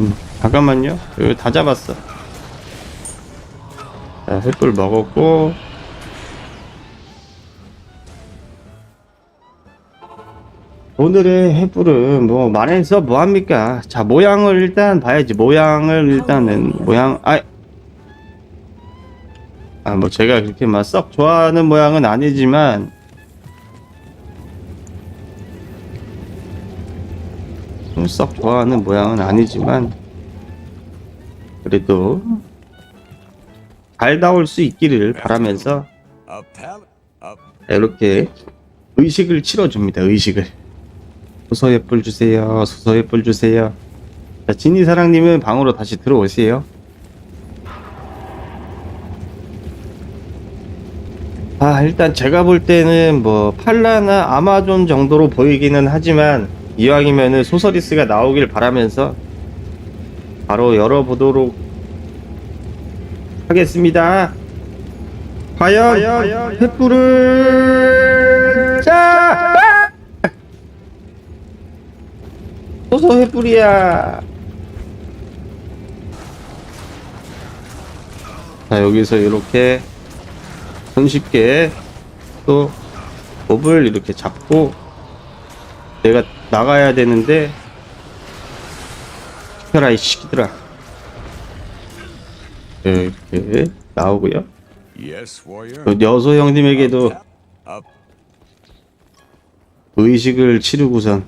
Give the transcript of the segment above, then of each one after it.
음, 잠깐만요. 여기 다 잡았어. 자, 횃불 먹었고. 오늘의 횃불은 뭐 말해서 뭐합니까? 자 모양을 일단 봐야지 모양을 일단은 모양 아 아, 뭐 제가 그렇게 막 썩 좋아하는 모양은 아니지만 음, 썩 좋아하는 모양은 아니지만 그래도 잘 나올 수 있기를 바라면서 이렇게 의식을 치러줍니다. 의식을 소서의 뿔 주세요. 소서의 뿔 주세요. 자, 진이 사랑님은 방으로 다시 들어오세요. 아 일단 제가 볼 때는 뭐 팔라나 아마존 정도로 보이기는 하지만 이왕이면은 소서리스가 나오길 바라면서 바로 열어보도록 하겠습니다. 과연 횃불을 자 소서 횃불이야. 자 여기서 이렇게 손쉽게 또 몹을 이렇게 잡고 내가 나가야 되는데 시켜라 이 시기들아 이렇게 나오고요 여소 형님에게도 의식을 치르고선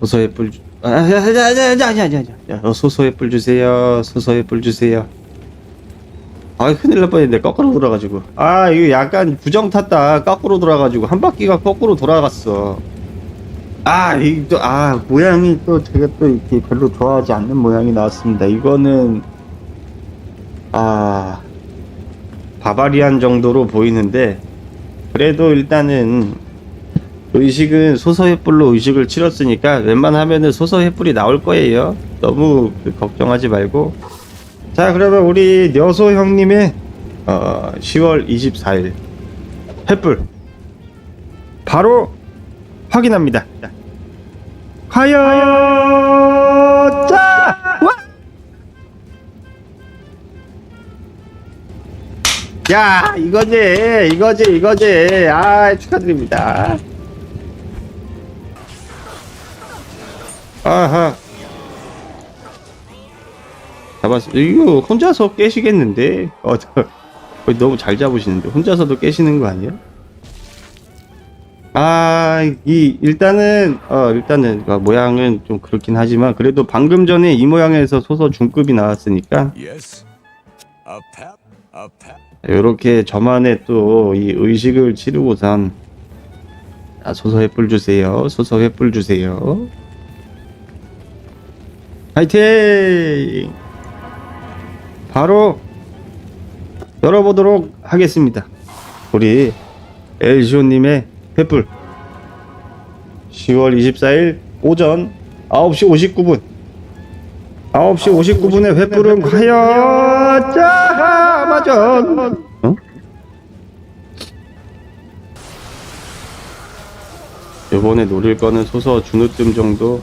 소서의 뿔 주... 아니 아니 아니 아니 소서의 뿔 주세요 소서의 뿔 주세요 아 큰일 날 뻔했는데 거꾸로 돌아가지고 아 이거 약간 부정 탔다 거꾸로 돌아가지고 한 바퀴가 거꾸로 돌아갔어 아, 이 또, 아, 모양이 또 제가 또 이렇게 별로 좋아하지 않는 모양이 나왔습니다. 이거는 아, 바바리안 정도로 보이는데 그래도 일단은 의식은 소서 횃불로 의식을 치렀으니까 웬만하면은 소서 횃불이 나올 거예요. 너무 그 걱정하지 말고. 자, 그러면 우리 여소 형님의 어, 10월 24일 횃불 바로 확인합니다. 자. 과연 자, 와! 야, 이거지, 이거지, 이거지. 아, 축하드립니다. 아하. 잡았어. 이거 혼자서 깨시겠는데? 어, 너무 잘 잡으시는데. 혼자서도 깨시는 거 아니에요? 아, 이, 일단은, 어, 일단은, 어, 모양은 좀 그렇긴 하지만, 그래도 방금 전에 이 모양에서 소서 중급이 나왔으니까. 이렇게 저만의 또 이 의식을 치르고선, 아, 소서 횃불 주세요. 소서 횃불 주세요. 화이팅! 바로 열어보도록 하겠습니다. 우리 엘시오님의 횃불. 10월 24일 오전 9시 59분. 9시 59분에 횃불은 과연 자 아마존 어? 이번에 노릴 거는 소서 주누뜸 정도.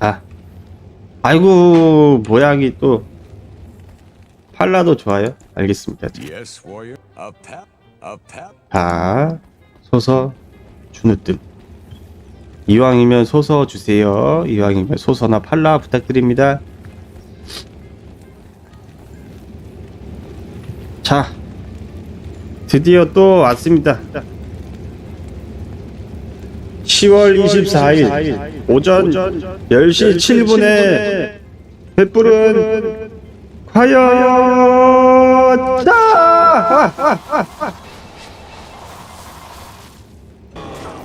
아. 아이고 모양이 또 팔라도 좋아요? 알겠습니다. 자 소서 주누뜸. 이왕이면 소서 주세요. 이왕이면 소서나 팔라 부탁드립니다. 자 드디어 또 왔습니다. 10월 24일 오전 10시 7분에 횃불은 자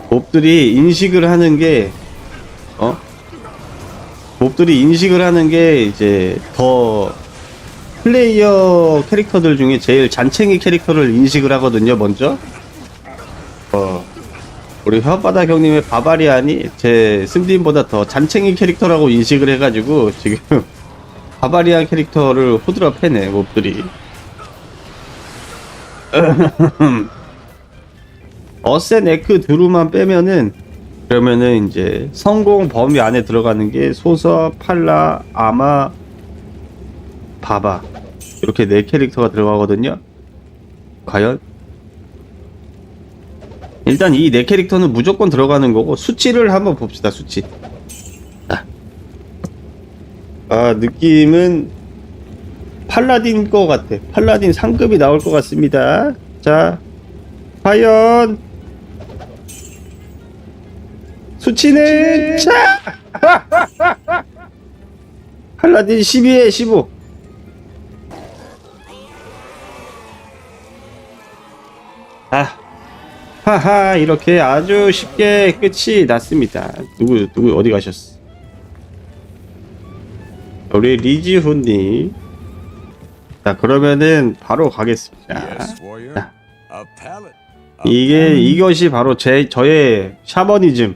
몹들이 인식을 하는 게 어? 몹들이 인식을 하는 게 이제 더 플레이어 캐릭터들 중에 제일 잔챙이 캐릭터를 인식을 하거든요 먼저 어 우리 혓바닥 형님의 바바리안이 제 스님보다 더 잔챙이 캐릭터라고 인식을 해가지고 지금 바바리안 캐릭터를 호드라 패네 몹들이 어센 에크 드루만 빼면은 그러면은 이제 성공 범위 안에 들어가는 게 소서, 팔라, 아마, 바바 이렇게 네 캐릭터가 들어가거든요. 과연 일단 이 네 캐릭터는 무조건 들어가는 거고 수치를 한번 봅시다. 수치. 자. 아 느낌은 팔라딘 거 같아. 팔라딘 상급이 나올 것 같습니다. 자, 과연 수치는 자 팔라딘 12에 15. 아, 하하 이렇게 아주 쉽게 끝이 났습니다. 누구 누구 어디 가셨어? 우리 리지훈님. 자 그러면은 바로 가겠습니다. 자, 이게 이것이 바로 제 저의 샤머니즘.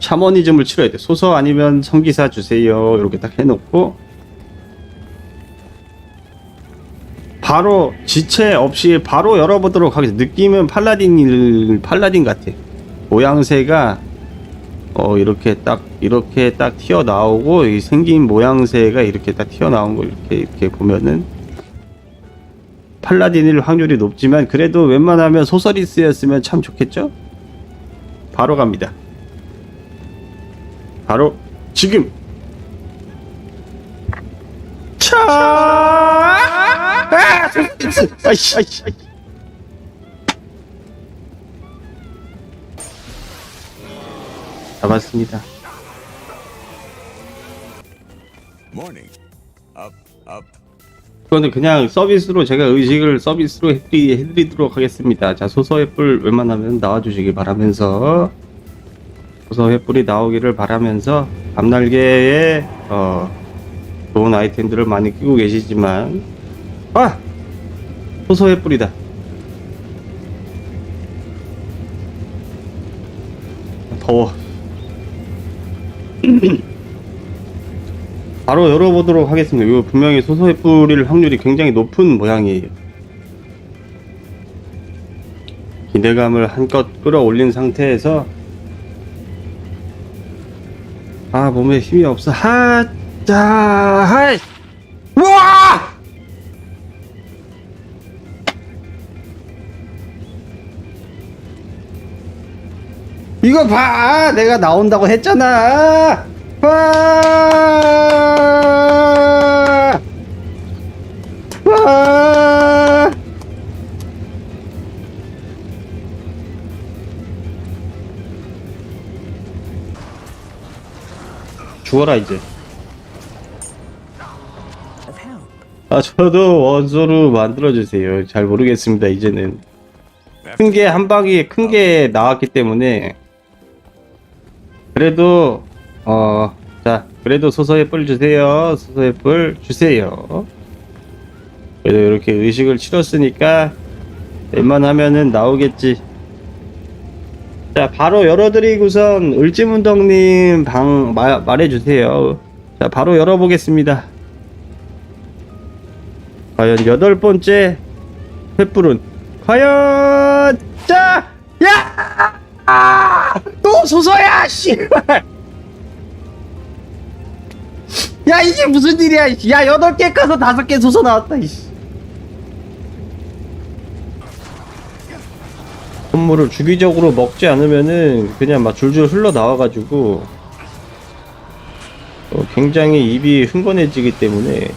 샤머니즘을 치러야 돼. 소서 아니면 성기사 주세요. 이렇게 딱 해놓고 바로 지체 없이 바로 열어보도록 하겠습니다. 느낌은 팔라딘 팔라딘 같아. 모양새가 어 이렇게 딱 이렇게 딱 튀어 나오고 이 생긴 모양새가 이렇게 딱 튀어 나온 거 이렇게 이렇게 보면은 팔라딘일 확률이 높지만 그래도 웬만하면 소서리스였으면 참 좋겠죠? 바로 갑니다. 바로 지금. 차. 아! 아이씨, 아이씨, 아이씨. 잡았습니다. 그거는 그냥 서비스로 제가 의식을 서비스로 해드리, 해드리도록 하겠습니다. 자 소서의 뿔 웬만하면 나와주시길 바라면서 소서의 뿔이 나오기를 바라면서 앞날개에 어, 좋은 아이템들을 많이 끼고 계시지만 아 소서의 뿔이다. 더워. 바로 열어보도록 하겠습니다. 이거 분명히 소서에 뿌릴 확률이 굉장히 높은 모양이에요. 기대감을 한껏 끌어올린 상태에서 아 몸에 힘이 없어 하자 하이 이거 봐 내가 나온다고 했잖아 와! 와! 죽어라 이제. 아 저도 원소로 만들어 주세요. 잘 모르겠습니다 이제는 큰 게 한 방에 큰 게 나왔기 때문에 그래도 어, 자, 그래도 소서의 뿔 주세요. 소서의 뿔 주세요. 그래도 이렇게 의식을 치렀으니까 웬만하면은 나오겠지. 자, 바로 열어드리고선 을지문덕님 방 마, 말해주세요. 자, 바로 열어보겠습니다. 과연 여덟 번째 횃불은 과연 자, 야, 소서야, 씨발. 야 이게 무슨 일이야. 야 여덟 개 까서 다섯 개 소서 나왔다 이씨 선물을 주기적으로 먹지 않으면은 그냥 막 줄줄 흘러 나와가지고 어, 굉장히 입이 흥건해지기 때문에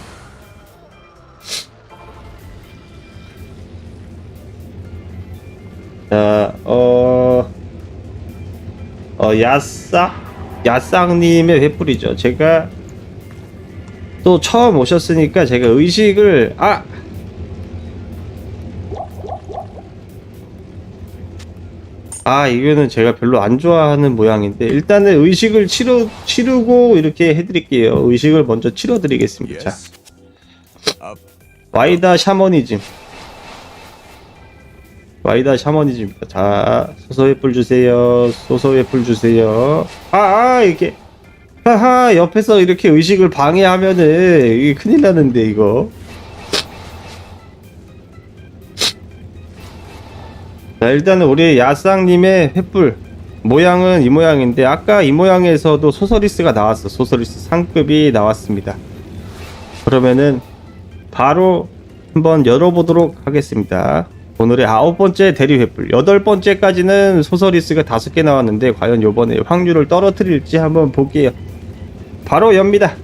자, 야싹, 야싹님의 횃불이죠. 제가 또 처음 오셨으니까 제가 의식을 아 아, 이거는 제가 별로 안 좋아하는 모양인데, 일단은 의식을 치루, 치르고 이렇게 해드릴게요. 의식을 먼저 치러드리겠습니다. 자. 와이다 샤머니즘. 와이다 샤머니즘입니다. 자, 소서의 뿔 주세요. 소서의 뿔 주세요. 아, 아, 이렇게. 하하, 옆에서 이렇게 의식을 방해하면은, 이게 큰일 나는데, 이거. 자, 일단은 우리 야쌍님의 횃불 모양은 이 모양인데 아까 이 모양에서도 소서리스가 나왔어. 소서리스 상급이 나왔습니다. 그러면은 바로 한번 열어보도록 하겠습니다. 오늘의 아홉 번째 대리 횃불, 여덟 번째까지는 소서리스가 다섯 개 나왔는데 과연 요번에 확률을 떨어뜨릴지 한번 볼게요. 바로 엽니다.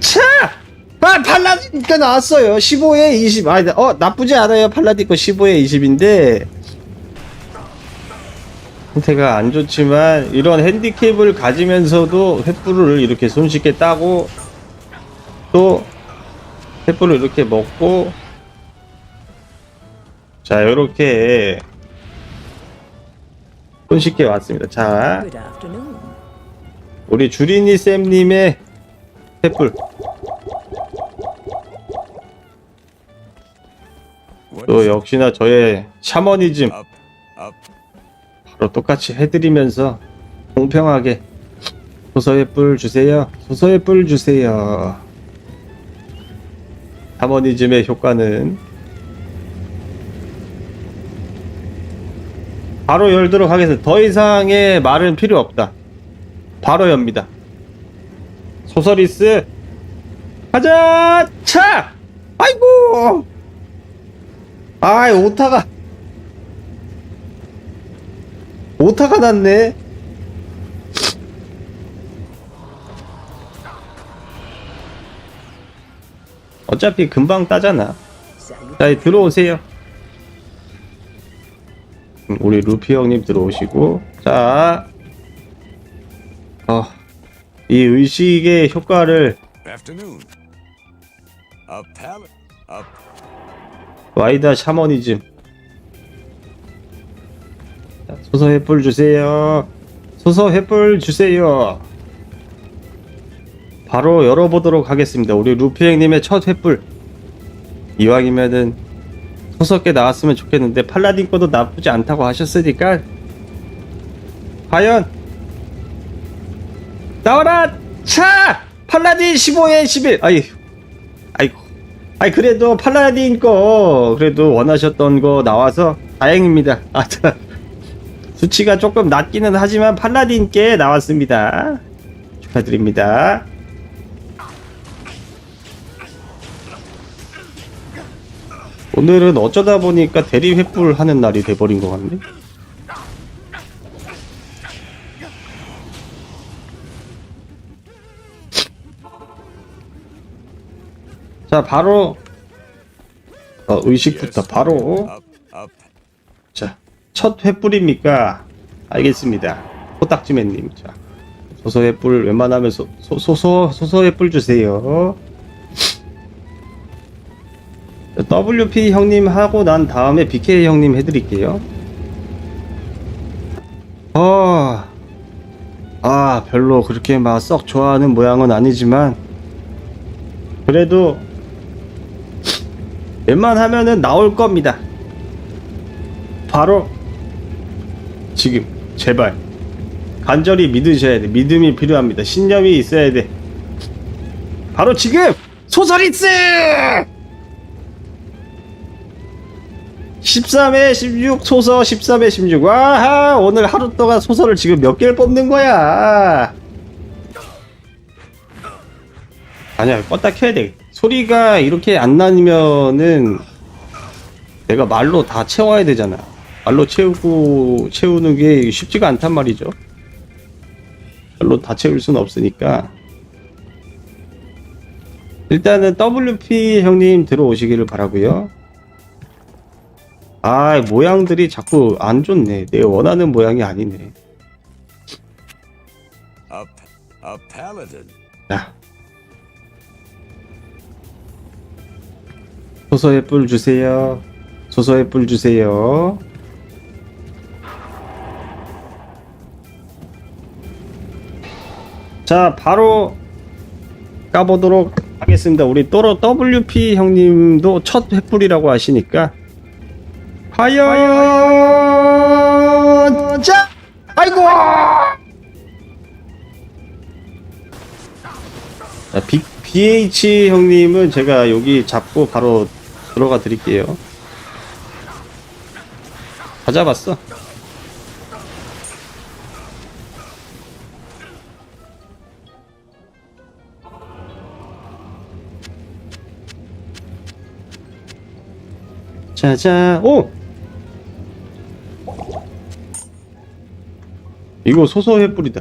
차! 아, 팔라딘 거 나왔어요. 15에 20. 아, 어, 나쁘지 않아요. 팔라딘 거 15에 20인데. 상태가 안 좋지만, 이런 핸디캡을 가지면서도 횃불을 이렇게 손쉽게 따고, 또, 횃불을 이렇게 먹고, 자, 요렇게, 손쉽게 왔습니다. 자. 우리 주린이 쌤님의 횃불. 또? 역시나 저의 샤머니즘. 바로 똑같이 해드리면서 공평하게 소서의 뿔 주세요. 소서의 뿔 주세요. 샤머니즘의 효과는 바로 열도록 하겠습니다. 더 이상의 말은 필요 없다. 바로 엽니다. 소서리스 가자 차 아이고 아이 오타가 오타가 났네. 어차피 금방 따잖아. 자, 들어오세요. 음, 우리 루피 형님 들어오시고. 자, 어, 이 의식의 효과를. 와이다 샤머니즘. 자, 소서 횃불 주세요. 소서 횃불 주세요. 바로 열어보도록 하겠습니다. 우리 루피 형님의 첫 횃불. 이왕이면은 소서 게 나왔으면 좋겠는데 팔라딘 거도 나쁘지 않다고 하셨으니까 과연 나와라 차 팔라딘 15에 11 아이 아이고 아이 그래도 팔라딘 거 그래도 원하셨던 거 나와서 다행입니다. 아, 참. 수치가 조금 낮기는 하지만 팔라딘 게 나왔습니다. 축하드립니다. 오늘은 어쩌다 보니까 대리 횃불 하는 날이 돼버린 것 같네. 자, 바로 어, 의식부터 바로. 자, 첫 횃불입니까? 알겠습니다. 코딱지맨님. 자, 소서 횃불 웬만하면 소, 소, 소서, 소서 횃불 주세요. 자, WP 형님 하고 난 다음에 BK 형님 해드릴게요. 어, 아, 별로 그렇게 막 썩 좋아하는 모양은 아니지만, 그래도, 웬만하면은 나올 겁니다. 바로 지금 제발. 간절히 믿으셔야 돼. 믿음이 필요합니다. 신념이 있어야 돼. 바로 지금! 소서리스 13회 16 소서 13회 16 와하 오늘 하루 동안 소설을 지금 몇 개를 뽑는 거야 아니야 껐다 켜야 돼 소리가 이렇게 안 나면은 내가 말로 다 채워야 되잖아. 말로 채우고 채우는 게 쉽지가 않단 말이죠. 말로 다 채울 수는 없으니까. 일단은 WP 형님 들어오시기를 바라고요. 아, 모양들이 자꾸 안 좋네. 내 원하는 모양이 아니네. A, a paladin. 자. 소서의 뿔 주세요. 소서의 뿔 주세요. 자, 바로 까보도록 하겠습니다. 우리 또로 WP 형님도 첫 횃불이라고 하시니까 과연 자, 아이고! 자, B, BH 형님은 제가 여기 잡고 바로 들어가 드릴게요. 다 잡았어. 자자, 오! 이거 소소해 뿌리다.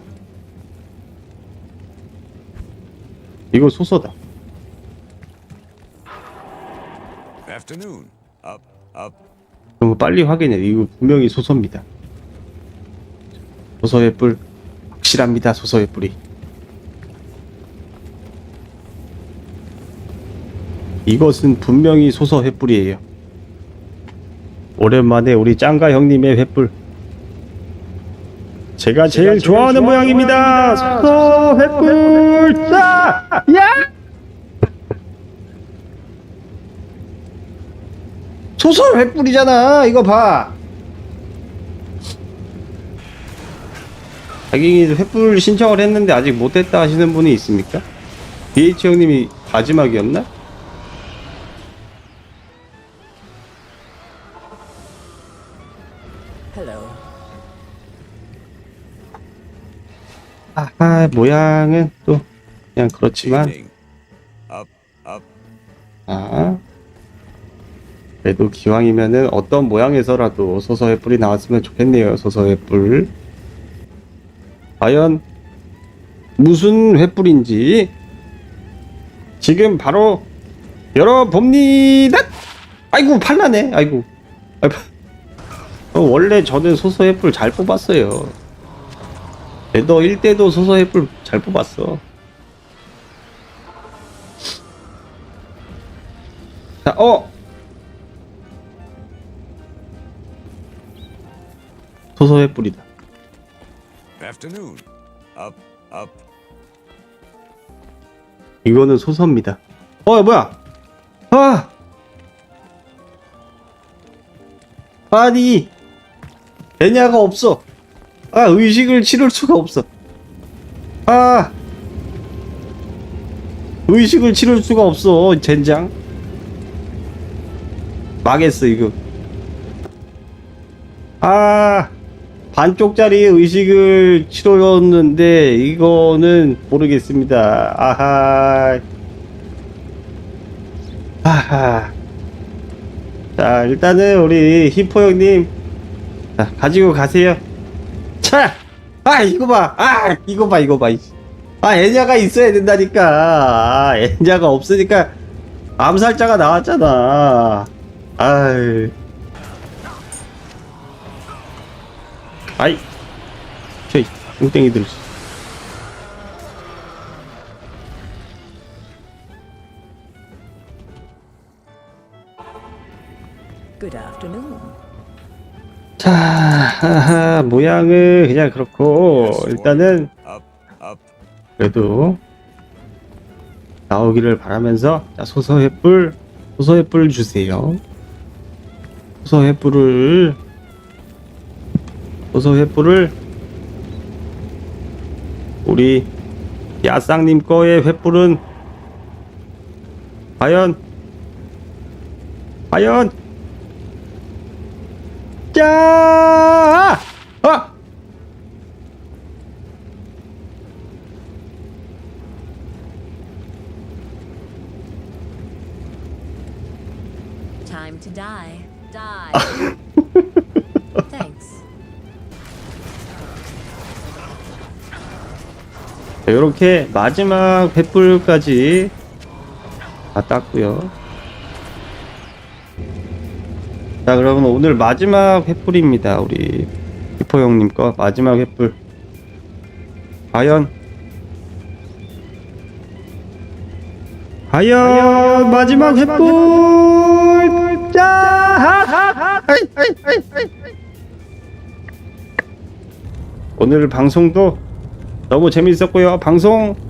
이거 소소다. 그럼 빨리 확인해. 이거 분명히 소소입니다. 소소의 뿔 확실합니다. 소소의 뿔이. 이것은 분명히 소소의 뿔이에요. 오랜만에 우리 짱가 형님의 횃불. 제가 제일 좋아하는 모양입니다. 소소 횃불. 자, 야! 소설 횃불이잖아 이거 봐 자기 횃불 신청을 했는데 아직 못했다 하시는 분이 있습니까? BH 형님이 마지막이었나? Hello. 아하 모양은 또 그냥 그렇지만. 아 그래도 기왕이면은 어떤 모양에서라도 소서 횃불이 나왔으면 좋겠네요 소서 횃불 과연 무슨 횃불인지 지금 바로 열어봅니다. 아이고 팔라네. 아이고. 어, 원래 저는 소서 횃불 잘 뽑았어요 레더 1대도 소서 횃불 잘 뽑았어 자, 어! Afternoon. Up, up. 이거는 소서입니다. 어, 뭐야? 아! 아니! 애냐가 없어. 아, 의식을 치를 수가 없어. 아! 의식을 치를 수가 없어, 젠장. 망했어, 이거. 아! 반쪽짜리 의식을 치러였는데, 이거는 모르겠습니다. 아하. 아하. 자, 일단은 우리 히포 형님, 자, 가지고 가세요. 차! 아, 이거 봐! 아, 이거 봐, 이거 봐. 아, 애냐가 있어야 된다니까. 아, 애냐가 없으니까 암살자가 나왔잖아. 아이. 아이. 저이, 뚱땡이들. Good afternoon. 자, 하하, 모양은 그냥 그렇고, 일단은. 그래도 나오기를 바라면서 자, 소서의 뿔 소서의 뿔 주세요 소서의 뿔을 소서의 뿔을 우리 야쌍님 거의 횃불은 과연 과연 자 아! Time to die. Die. Thanks. 이렇게 마지막 횃불까지 다 땄고요. 자, 그러면 오늘 마지막 횃불입니다. 우리 히포 형님 거 마지막 횃불. 과연 과연 마지막 횃불 자! 하이, 하이, 하이, 하이. 오늘 방송도 너무 재밌었고요. 방송 끝!